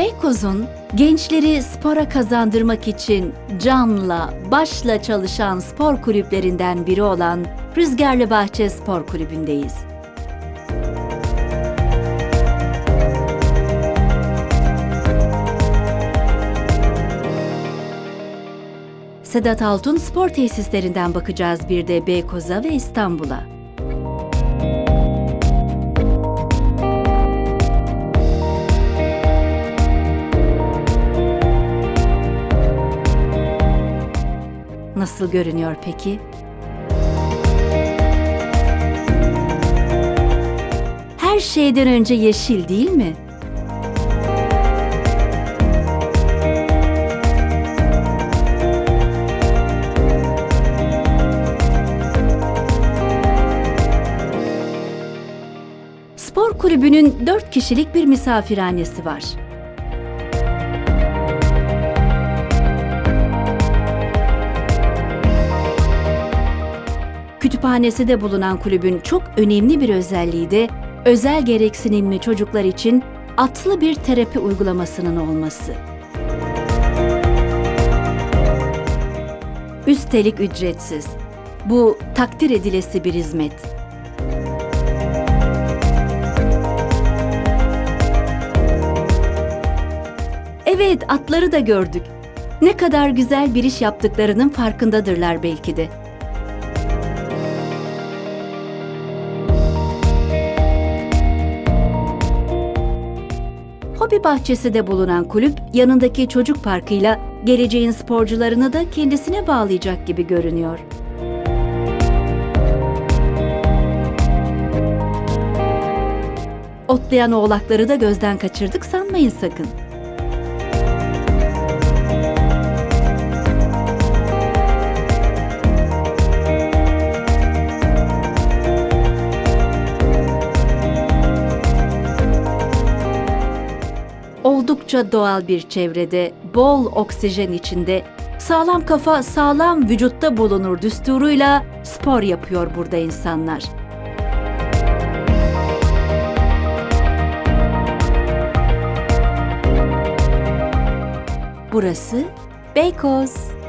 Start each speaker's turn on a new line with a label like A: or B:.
A: Beykoz'un gençleri spora kazandırmak için canla, başla çalışan spor kulüplerinden biri olan Rüzgarlı Bahçe Spor Kulübü'ndeyiz. Sedat Altun spor tesislerinden bakacağız bir de Beykoz'a ve İstanbul'a. Nasıl görünüyor peki? Her şeyden önce yeşil değil mi? Spor kulübünün 4 kişilik bir misafirhanesi var. Kütüphanesi de bulunan kulübün çok önemli bir özelliği de özel gereksinimli çocuklar için atlı bir terapi uygulamasının olması. Üstelik ücretsiz. Bu takdir edilesi bir hizmet. Evet, atları da gördük. Ne kadar güzel bir iş yaptıklarının farkındadırlar belki de. Hobi bahçesi de bulunan kulüp yanındaki çocuk parkıyla geleceğin sporcularını da kendisine bağlayacak gibi görünüyor. Otlayan oğlakları da gözden kaçırdık sanmayın sakın. Oldukça doğal bir çevrede, bol oksijen içinde, sağlam kafa sağlam vücutta bulunur düsturuyla spor yapıyor burada insanlar. Burası Beykoz.